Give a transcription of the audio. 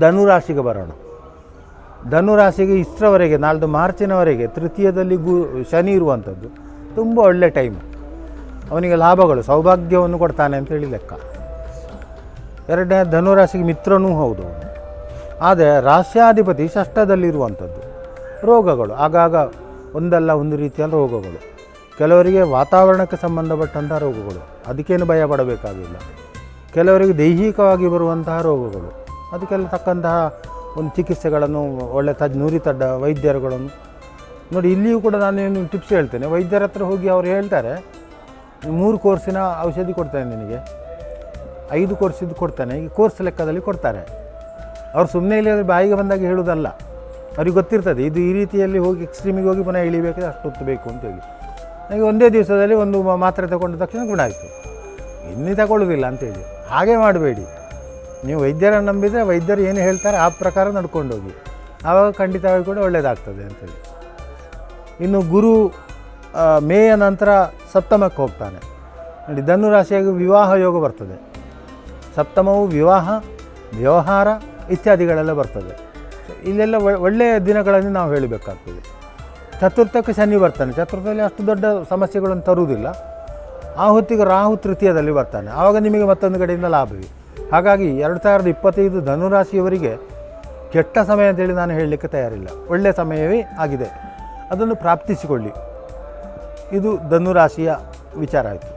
ಧನುರಾಶಿಗೆ ಬರೋಣ. ಧನುರಾಶಿಗೆ ಇಷ್ಟರವರೆಗೆ ನಾಳ್ದು ಮಾರ್ಚಿನವರೆಗೆ, ತೃತೀಯದಲ್ಲಿ ಗು, ಶನಿ ಇರುವಂಥದ್ದು, ತುಂಬ ಒಳ್ಳೆ ಟೈಮ್ ಅವನಿಗೆ ಲಾಭಗಳು, ಸೌಭಾಗ್ಯವನ್ನು ಕೊಡ್ತಾನೆ ಅಂತೇಳಿ ಲೆಕ್ಕ. ಎರಡನೇ, ಧನುರಾಶಿಗೆ ಮಿತ್ರನೂ ಹೌದು. ಅವನು ಆದರೆ ರಾಶ್ಯಾಧಿಪತಿ ಷಷ್ಠದಲ್ಲಿರುವಂಥದ್ದು ರೋಗಗಳು, ಆಗಾಗ ಒಂದಲ್ಲ ಒಂದು ರೀತಿಯ ರೋಗಗಳು. ಕೆಲವರಿಗೆ ವಾತಾವರಣಕ್ಕೆ ಸಂಬಂಧಪಟ್ಟಂಥ ರೋಗಗಳು. ಅದಕ್ಕೇನು ಭಯ ಪಡಬೇಕಾಗಿಲ್ಲ. ಕೆಲವರಿಗೆ ದೈಹಿಕವಾಗಿ ಬರುವಂತಹ ರೋಗಗಳು. ಅದಕ್ಕೆಲ್ಲ ತಕ್ಕಂತಹ ಒಂದು ಚಿಕಿತ್ಸೆಗಳನ್ನು ಒಳ್ಳೆ ತಜ್ ನುರಿತಡ್ಡ ವೈದ್ಯರುಗಳನ್ನು ನೋಡಿ, ಇಲ್ಲಿಯೂ ಕೂಡ ನಾನೇನು ಟಿಪ್ಸ್ ಹೇಳ್ತೇನೆ. ವೈದ್ಯರ ಹತ್ರ ಹೋಗಿ ಅವ್ರು ಹೇಳ್ತಾರೆ, ಮೂರು ಕೋರ್ಸಿನ ಔಷಧಿ ಕೊಡ್ತೇನೆ ನಿನಗೆ. ಐದು ಕೋರ್ಸಿದ್ದು ಕೊಡ್ತಾನೆ. ಈ ಕೋರ್ಸ್ ಲೆಕ್ಕದಲ್ಲಿ ಕೊಡ್ತಾರೆ. ಅವ್ರು ಸುಮ್ಮನೆ ಇಲ್ಲಿ ಅದು ಬಾಯಿಗೆ ಬಂದಾಗ ಹೇಳೋದಲ್ಲ. ಅವ್ರಿಗೆ ಗೊತ್ತಿರ್ತದೆ, ಇದು ಈ ರೀತಿಯಲ್ಲಿ ಹೋಗಿ ಎಕ್ಸ್ಟ್ರೀಮಿಗೆ ಹೋಗಿ ಪುನಃ ಇಳಿಬೇಕಾದ್ರೆ ಅಷ್ಟು ಹೊತ್ತು ಬೇಕು ಅಂತೇಳಿ ನನಗೆ ಒಂದೇ ದಿವಸದಲ್ಲಿ ಒಂದು ಮಾತ್ರೆ ತಗೊಂಡ ತಕ್ಷಣ ಗುಣ ಆಯಿತು. ಇನ್ನೂ ತಗೊಳ್ಳೋದಿಲ್ಲ ಅಂತೇಳಿ ಹಾಗೆ ಮಾಡಬೇಡಿ. ನೀವು ವೈದ್ಯರ ನಂಬಿದರೆ ವೈದ್ಯರು ಏನು ಹೇಳ್ತಾರೆ ಆ ಪ್ರಕಾರ ನಡ್ಕೊಂಡು ಹೋಗಿ ಆವಾಗ ಖಂಡಿತವಾಗಿ ಕೂಡ ಒಳ್ಳೆಯದಾಗ್ತದೆ ಅಂತೇಳಿ. ಇನ್ನು ಗುರು ಮೇಯ ನಂತರ ಸಪ್ತಮಕ್ಕೆ ಹೋಗ್ತಾನೆ. ನೋಡಿ ಧನುರಾಶಿಯಾಗಿ ವಿವಾಹ ಯೋಗ ಬರ್ತದೆ. ಸಪ್ತಮವು ವಿವಾಹ, ವ್ಯವಹಾರ ಇತ್ಯಾದಿಗಳೆಲ್ಲ ಬರ್ತದೆ. ಇಲ್ಲೆಲ್ಲ ಒಳ್ಳೆಯ ದಿನಗಳಲ್ಲಿ ನಾವು ಹೇಳಬೇಕಾಗ್ತದೆ. ಚತುರ್ಥಕ್ಕೆ ಶನಿ ಬರ್ತಾನೆ. ಚತುರ್ಥದಲ್ಲಿ ಅಷ್ಟು ದೊಡ್ಡ ಸಮಸ್ಯೆಗಳನ್ನು ತರುವುದಿಲ್ಲ. ಆ ಹೊತ್ತಿಗೆ ರಾಹು ತೃತೀಯದಲ್ಲಿ ಬರ್ತಾನೆ. ಆವಾಗ ನಿಮಗೆ ಮತ್ತೊಂದು ಕಡೆಯಿಂದ ಲಾಭವೇ. ಹಾಗಾಗಿ ಎರಡು ಸಾವಿರದ ಇಪ್ಪತ್ತೈದು ಧನುರಾಶಿಯವರಿಗೆ ಕೆಟ್ಟ ಸಮಯ ಅಂತೇಳಿ ನಾನು ಹೇಳಲಿಕ್ಕೆ ತಯಾರಿಲ್ಲ. ಒಳ್ಳೆಯ ಸಮಯವೇ ಆಗಿದೆ. ಅದನ್ನು ಪ್ರಾಪ್ತಿಸಿಕೊಳ್ಳಿ. ಇದು ಧನುರಾಶಿಯ ವಿಚಾರ ಆಯಿತು.